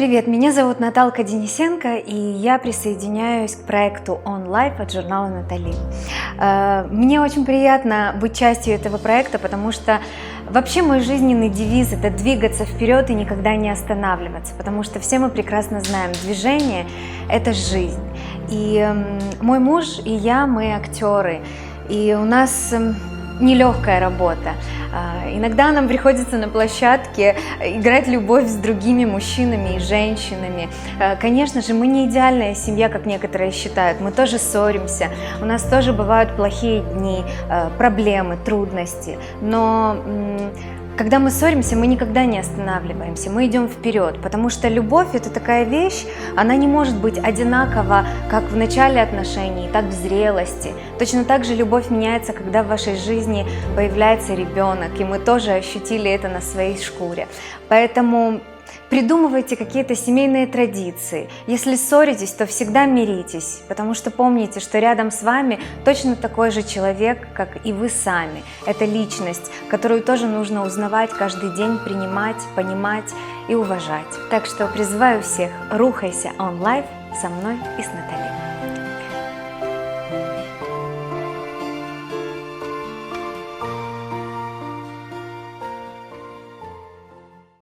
Привет, меня зовут Наталка Денисенко, и я присоединяюсь к проекту On Life от журнала Натали. Э, Мне очень приятно быть частью этого проекта, потому что вообще мой жизненный девиз – это двигаться вперед и никогда не останавливаться, потому что все мы прекрасно знаем, движение – это жизнь. И м, мой муж и я, мы актеры, и у нас м, нелегкая работа. А, Иногда нам приходится на площадке играть любовь с другими мужчинами и женщинами. А, Конечно же, мы не идеальная семья, как некоторые считают. Мы тоже ссоримся, у нас тоже бывают плохие дни, а, проблемы, трудности. Но когда мы ссоримся, мы никогда не останавливаемся, мы идем вперед, потому что любовь это такая вещь, она не может быть одинакова как в начале отношений, так в зрелости. Точно так же любовь меняется, когда в вашей жизни появляется ребенок, и мы тоже ощутили это на своей шкуре. Поэтому Придумывайте какие-то семейные традиции. Если ссоритесь, то всегда миритесь, потому что помните, что рядом с вами точно такой же человек, как и вы сами. Это личность, которую тоже нужно узнавать каждый день, принимать, понимать и уважать. Так что призываю всех, рухайся онлайн со мной и с Натальей.